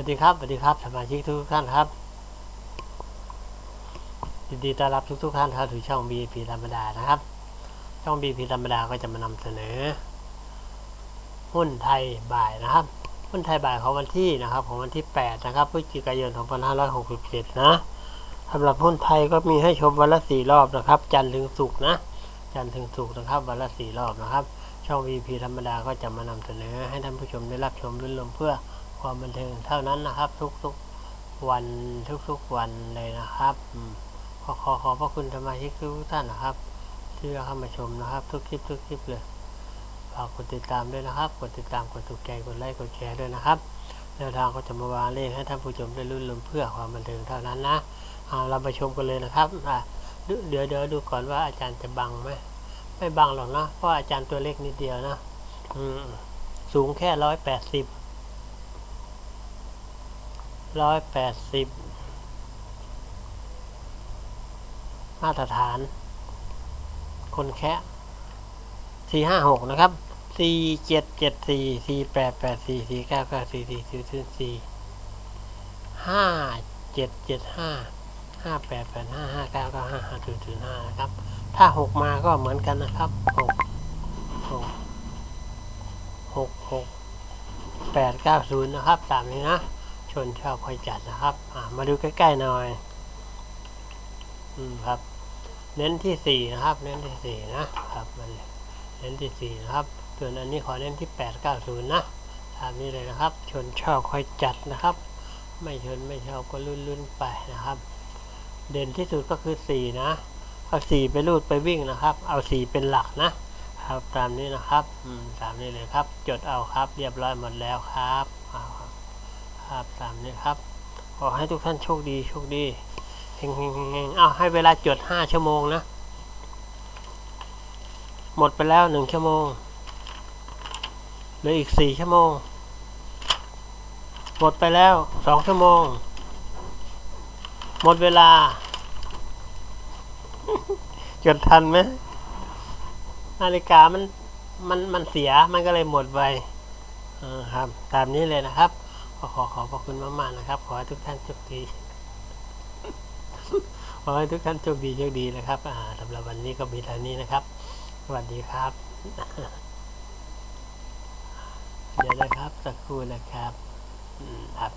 วัสดีครับสวัสดีครับ สมาชิกทุกท่านครับยินดีต้อนรับทุกทุกๆท่านครับถึงช่อง BP ธรรมดานะครับ ช่อง BP ธรรมดาก็จะมานำเสนอ หุ้นไทยบ่ายนะครับ หุ้นไทยบ่ายของวันที่นะครับ ของวันที่ 8 นะครับพฤศจิกายน 2567 นะสำหรับหุ้นไทยก็มีให้ชมวันละสี่รอบนะครับ จันทร์ถึงศุกร์นะ จันทร์ถึงศุกร์นะครับ วันละสี่รอบนะครับ ช่อง VP ธรรมดาก็จะมานำเสนอให้ท่านผู้ชมได้รับชมรื่นรมเพื่อ ความบันเทิงเท่านั้นนะครับ ทุกๆวันทุกๆวันเลยนะครับ ขอขอขอบพระคุณสมาชิกทุกท่านนะครับ ที่เข้ามาชมนะครับ ทุกคลิปทุกคลิปเลยฝากกดติดตามด้วยนะครับ กดติดตามกดถูกใจกดไลค์กดแชร์ด้วยนะครับแนวทางก็จะมาวางเลขให้ท่านผู้ชมได้รุ่นรมเพื่อความบันเทิงเท่านั้นนะเอาเราไปชมกันเลยนะครับอะเดี๋ยวเดี๋ยวเดี๋ยวดูก่อนว่าอาจารย์จะบังไหมไม่บังหรอกนะเพราะอาจารย์ตัวเล็กนิดเดียวนะ อืมสูงแค่ร้อยแปดสิบ ร้อยแปดสิบมาตรฐาน คนแค่สี่ห้าหกนะครับสี่เจ็ดเจ็ดสี่สี่แปดแปดสี่สี่เก้าเก้าสี่สี่สี่สี่สี่ห้าเจ็ดเจ็ดห้าห้าแปดแปดห้าห้าเก้าเก้าห้าห้าศูนย์ศูนย์ห้านะครับ ถ้าหกมาก็เหมือนกันนะครับหกหกหกหกแปดเก้าศูนย์นะครับตามนี้นะ ชนชอบคอยจัดนะครับมาดูใกล้ๆหน่อย อืมครับ เน้นที่สี่นะครับ เน้นที่สี่นะครับมันเน้นที่สี่นะครับ ส่วนอันนี้ขอเน้นที่แปดเก้าศูนย์นะตามนี้เลยนะครับ ชนชอบคอยจัดนะครับ ไม่ชนไม่ชอบก็ลุ่นๆไปนะครับ เด่นที่สุดก็คือสี่นะเอาสี่ไปรูดไปวิ่งนะครับ เอาสี่เป็นหลักนะครับตามนี้นะครับ อืมตามนี้เลยครับ จดเอาครับ เรียบร้อยหมดแล้วครับ เอาครับครับตามนี้ครับ ขอให้ทุกท่านโชคดีโชคดีเฮงเฮงเฮงอ้าวให้เวลาจดห้าชั่วโมงนะ หมดไปแล้วหนึ่งชั่วโมงเหลืออีกสี่ชั่วโมง หมดไปแล้วสองชั่วโมง หมดเวลา จดทันไหมนาฬิกามันมันมันเสียมันก็เลยหมดไปครับ ตามนี้เลยนะครับ ขอขอขอบพระคุณมากๆนะครับ ขอให้ทุกท่านโชคดี ขอให้ทุกท่านโชคดีโชคดีนะครับอ่าสำหรับวันนี้ก็มีเท่านี้นะครับ สวัสดีครับ เดี๋ยวนะครับสักครู่นะครับอืมครับ